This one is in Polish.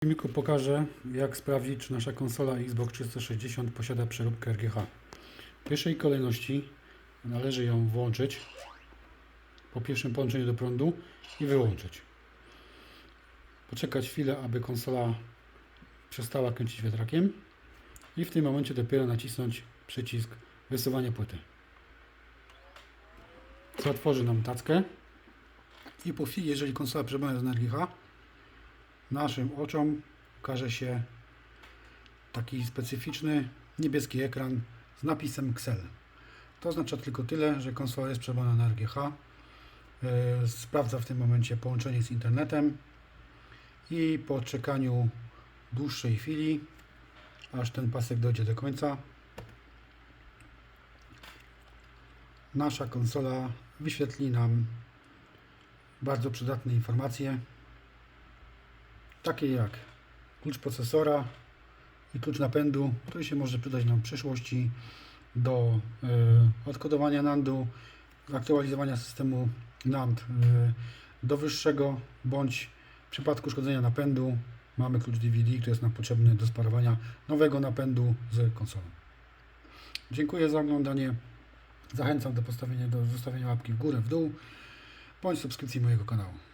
W filmiku pokażę, jak sprawdzić, czy nasza konsola Xbox 360 posiada przeróbkę RGH. W pierwszej kolejności należy ją włączyć po pierwszym połączeniu do prądu i wyłączyć. Poczekać chwilę, aby konsola przestała kręcić wiatrakiem i w tym momencie dopiero nacisnąć przycisk wysuwania płyty. Co otworzy nam tackę i po chwili, jeżeli konsola przebywa z RGH, naszym oczom ukaże się taki specyficzny niebieski ekran z napisem Excel. To oznacza tylko tyle, że konsola jest przebrana na RGH. Yy, Sprawdza w tym momencie połączenie z internetem i po czekaniu dłuższej chwili, aż ten pasek dojdzie do końca, nasza konsola wyświetli nam bardzo przydatne informacje takie jak klucz procesora i klucz napędu, który się może przydać nam w przyszłości do y, odkodowania NANDu, aktualizowania systemu NAND y, do wyższego, bądź w przypadku uszkodzenia napędu mamy klucz DVD, który jest nam potrzebny do sparowania nowego napędu z konsolą. Dziękuję za oglądanie. Zachęcam do do zostawienia łapki w górę, w dół, bądź subskrypcji mojego kanału.